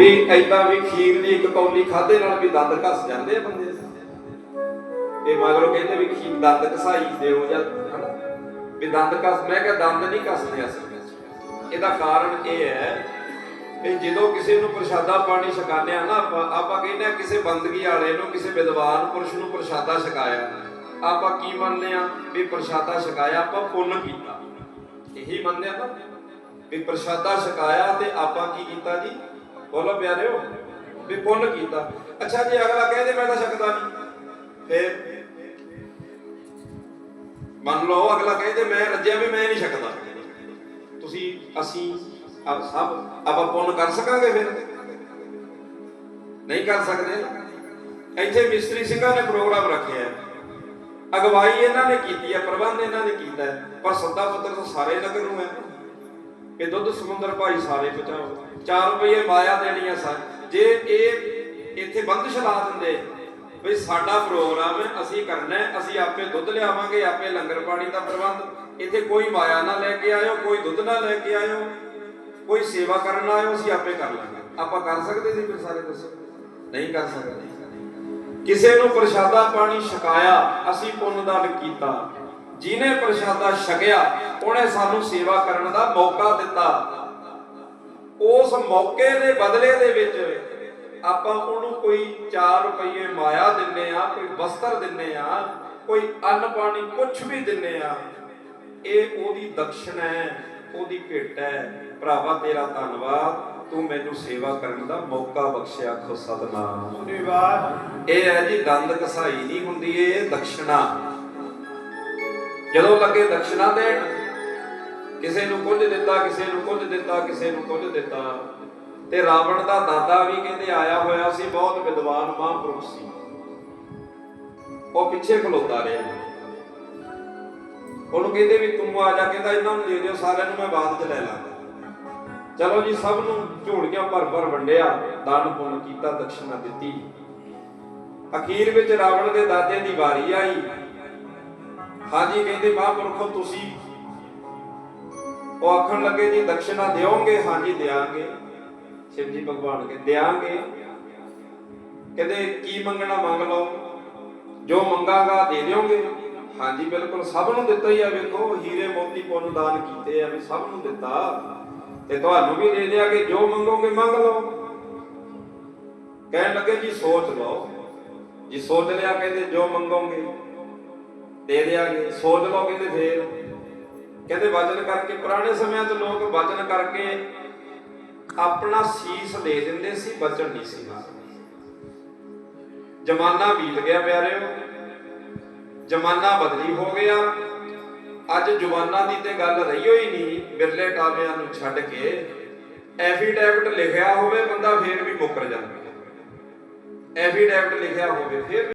ਵੀ ਐਦਾਂ ਵੀ ਖੀਰ ਦੀ ਇੱਕ ਕੌਲੀ ਖਾਦੇ ਨਾਲ ਵੀ ਦੰਦ ਘਸ ਜਾਂਦੇ ਆ ਬੰਦੇ ਇਹ ਮਗਰੋਂ ਕਹਿੰਦੇ ਵੀ ਖੀਰ ਦੰਦ ਘਸਾਈ ਦਿਓ ਜਾਂ ਵੀ ਦੰਦ ਘਸ, ਮੈਂ ਕਿਹਾ ਦੰਦ ਨਹੀਂ ਘਸਦੇ ਅਸਲ ਵਿੱਚ ਇਹਦਾ ਕਾਰਨ ਇਹ ਹੈ ਵੀ ਜਦੋਂ ਕਿਸੇ ਨੂੰ ਪ੍ਰਸ਼ਾਦਾ ਪਾਣੀ ਛਕਾਉਂਦੇ ਆ ਨਾ ਆਪਾਂ ਆਪਾਂ ਕਹਿੰਦੇ ਆ ਕਿਸੇ ਬੰਦਗੀ ਵਾਲੇ ਨੂੰ, ਕਿਸੇ ਵਿਦਵਾਨ ਪੁਰਸ਼ ਨੂੰ ਪ੍ਰਸ਼ਾਦਾ ਛਕਾਇਆ। ਆਪਾਂ ਕੀ ਮੰਨਦੇ ਆ? ਵੀ ਪ੍ਰਸ਼ਾਦਾ ਛਕਾਇਆ, ਆਪਾਂ ਪੁੰਨ ਕੀਤਾ। ਇਹੀ ਮੰਨਦੇ ਆ ਨਾ ਵੀ ਪ੍ਰਸ਼ਾਦਾ ਛਕਾਇਆ ਤੇ ਆਪਾਂ ਕੀ ਕੀਤਾ ਜੀ? ਬੋਲੋ ਪਿਆਰਿਓ, ਵੀ ਪੁੰਨ ਕੀਤਾ। ਅੱਛਾ ਜੀ, ਅਗਲਾ ਕਹਿੰਦੇ ਮੈਂ ਤਾਂ ਛਕਦਾ ਨਹੀਂ ਫਿਰ ਮੰਨ ਲਓ, ਅਗਲਾ ਕਹਿੰਦੇ ਮੈਂ ਰੱਜਿਆ ਵੀ ਮੈਂ ਨਹੀਂ ਛਕਦਾ। ਤੁਸੀਂ, ਅਸੀਂ ਆਪ ਸਭ, ਆਪਾਂ ਪੁੰਨ ਕਰ ਸਕਾਂਗੇ ਫਿਰ? ਨਹੀਂ ਕਰ ਸਕਦੇ। ਇੱਥੇ ਮਿਸਤਰੀ ਸਿੰਘਾਂ ਨੇ ਪ੍ਰੋਗਰਾਮ ਰੱਖਿਆ ਹੈ। ਅਗਵਾਈ ਇਹਨਾਂ ਨੇ ਕੀਤੀ ਹੈ, ਪ੍ਰਬੰਧ ਇਹਨਾਂ ਨੇ ਕੀਤਾ ਪਰ ਸੱਦਾ ਪੁੱਤਰ ਤਾਂ ਸਾਰੇ ਨਗਰ ਨੂੰ ਹੈ। ਇਹ ਦੁੱਧ ਸਮੁੰਦਰ ਭਾਈ ਸਾਰੇ ਪਹੁੰਚਾਓ 4 ਰੁਪਏ ਮਾਇਆ ਦੇਣੀ ਆ ਸਰ ਜੇ ਇਹ ਇੱਥੇ ਬੰਦਸ਼ ਲਾ ਦਿੰਦੇ, ਵੀ ਸਾਡਾ ਪ੍ਰੋਗਰਾਮ ਹੈ ਅਸੀਂ ਕਰਨਾ ਅਸੀਂ ਆਪੇ ਦੁੱਧ ਲਿਆਵਾਂਗੇ, ਆਪੇ ਲੰਗਰ ਪਾਣੀ ਦਾ ਪ੍ਰਬੰਧ। ਇੱਥੇ ਕੋਈ ਮਾਇਆ ਨਾ ਲੈ ਕੇ ਆਇਓ, ਕੋਈ ਦੁੱਧ ਨਾ ਲੈ ਕੇ ਆਇਓ, ਕੋਈ ਸੇਵਾ ਕਰਨ ਆਇਓ, ਅਸੀਂ ਆਪੇ ਕਰ ਲਾਂਗੇ। ਆਪਾਂ ਕਰ ਸਕਦੇ ਸੀ ਫਿਰ ਸਾਰੇ ਦੱਸੋ? ਨਹੀਂ ਕਰ ਸਕਦੇ। ਕਿਸੇ ਨੂੰ ਪ੍ਰਸ਼ਾਦਾ ਪਾਣੀ ਛਕਾਇਆ, ਅਸੀਂ ਪੁੰਨ ਦਾਨ ਕੀਤਾ ਜਿਹਨੇ ਪ੍ਰਸ਼ਾਦਾ ਛਕਿਆ ਉਹਨੇ ਸਾਨੂੰ ਸੇਵਾ ਕਰਨ ਦਾ ਮੌਕਾ ਦਿੱਤਾ। ਉਸ ਮੌਕੇ ਦੇ ਬਦਲੇ ਦੇ ਵਿੱਚ ਆਪਾਂ ਉਹਨੂੰ ਕੋਈ 4 ਰੁਪਏ ਮਾਇਆ ਦਿੰਨੇ ਆ ਕੋਈ ਵਸਤਰ ਦਿੰਨੇ ਆ ਕੋਈ ਅੰਨ ਪਾਣੀ ਕੁਝ ਵੀ ਦਿੰਨੇ ਆ ਇਹ ਉਹਦੀ ਦਕਸ਼ਨਾ ਹੈ ਉਹਦੀ ਭੇਟ ਹੈ। ਭਰਾਵਾ ਤੇਰਾ ਧੰਨਵਾਦ। ਤੂੰ ਮੈਨੂੰ ਸੇਵਾ ਕਰਨ ਦਾ ਮੌਕਾ ਬਖਸ਼ਿਆ ਖੋ ਸਤਨਾਮ। ਧੰਨਵਾਦ। ਇਹ ਹੈ ਜੀ ਦੰਦ ਕਸਾਈ ਨਹੀਂ ਹੁੰਦੀ ਇਹ ਦਕਸ਼ਨਾ। ਜਦੋਂ ਲੱਗੇ ਦਕਸ਼ਨਾ ਦੇਣ ਕਿਸੇ ਨੂੰ ਕੁਝ ਦਿੱਤਾ, ਕਿਸੇ ਨੂੰ ਕੁਝ ਦਿੱਤਾ, ਕਿਸੇ ਨੂੰ ਕੁਝ ਦਿੱਤਾ। ਤੇ ਰਾਵਣ ਦਾ ਦਾਦਾ ਵੀ ਕਹਿੰਦੇ ਆਇਆ ਹੋਇਆ ਸੀ, ਬਹੁਤ ਵਿਦਵਾਨ ਮਹਾਂਪੁਰਖ ਸੀ। ਉਹ ਪਿੱਛੇ ਖਲੋਤਾ ਰਿਹਾ। ਉਹਨੂੰ ਕਹਿੰਦੇ ਵੀ ਤੂੰ ਆ ਜਾ, ਕਹਿੰਦਾ ਇਹਨਾਂ ਨੂੰ ਦੇ ਦਿਓ, ਸਾਰਿਆਂ ਨੂੰ ਮੈਂ ਬਾਅਦ ਚ ਲੈ ਲਾਂਗਾ। ਚਲੋ ਜੀ, ਸਭ ਨੂੰ ਝੋਲੀਆਂ ਭਰ ਭਰ ਵੰਡਿਆ, ਦਾਨ ਪੁੰਨ ਕੀਤਾ, ਦਕਸ਼ਨਾ ਦਿੱਤੀ। ਅਖੀਰ ਵਿੱਚ ਰਾਵਣ ਦੇ ਦਾਦੇ ਦੀ ਵਾਰੀ ਆਈ। ਹਾਂਜੀ, ਕਹਿੰਦੇ ਮਹਾਂਪੁਰਖੋ, ਤੁਸੀਂ ਉਹ ਆਖਣ ਲੱਗੇ ਜੀ, ਦਕਸ਼ਨਾ ਦਿਓਗੇ, ਹਾਂਜੀ, ਦਿਆਂਗੇ। ਸ਼ਿਵ ਜੀ ਭਗਵਾਨ ਕੇ ਦਿਆਂਗੇ। ਕਹਿੰਦੇ, ਕੀ ਮੰਗਣਾ ਮੰਗ ਲਓ? ਜੋ ਮੰਗਾਗਾ ਦੇ ਦਿਓਗੇ। ਹਾਂਜੀ, ਬਿਲਕੁਲ, ਸਭ ਨੂੰ ਦਿੱਤਾ ਹੀ ਆ, ਵੇਖੋ, ਹੀਰੇ ਮੋਤੀ ਪੁੰਨ ਦਾਨ ਕੀਤੇ ਆ, ਵੀ ਸਭ ਨੂੰ ਦਿੱਤਾ। ਤੇ ਤੁਹਾਨੂੰ ਵੀ ਦੇ ਦਿਆਂਗੇ, ਜੋ ਮੰਗੋਗੇ, ਮੰਗ ਲਓ। ਕਹਿਣ ਲੱਗੇ ਜੀ, ਸੋਚ ਲਓ। ਜੀ, ਸੋਚ ਲਿਆ, ਕਹਿੰਦੇ, ਜੋ ਮੰਗੋਗੇ। ਦੇ ਦਿਆਂਗੇ, ਸੋਚ ਲਓ ਕਹਿੰਦੇ ਫੇਰ। ਕਹਿੰਦੇ ਵਚਨ ਕਰਕੇ, ਪੁਰਾਣੇ ਸਮਿਆਂ 'ਚ ਲੋਕ ਵਚਨ ਕਰਕੇ ਆਪਣਾ ਸੀਸ ਦੇ ਦਿੰਦੇ ਸੀ ਵਚਨ ਨਹੀਂ ਸੀ ਮੰਨਦੇ ਜਮਾਨਾ ਬੀਤ ਗਿਆ ਪਿਆਰਿਓ, ਜਮਾਨਾ ਬਦਲੀ ਹੋ ਗਿਆ। ਅੱਜ ਜਵਾਨਾਂ ਦੀ ਤੇ ਗੱਲ ਰਹੀ ਹੋਈ ਨਹੀਂ, ਬਿਰਲੇ ਟਾਵਿਆਂ ਨੂੰ ਛੱਡ ਕੇ ਐਫੀਡੈਵਿਟ ਲਿਖਿਆ ਹੋਵੇ, ਬੰਦਾ ਫੇਰ ਵੀ ਮੁੱਕਰ ਜਾਂਦਾ। ਐਫੀਡੈਵਿਟ ਲਿਖਿਆ ਹੋਵੇ, ਫੇਰ ਵੀ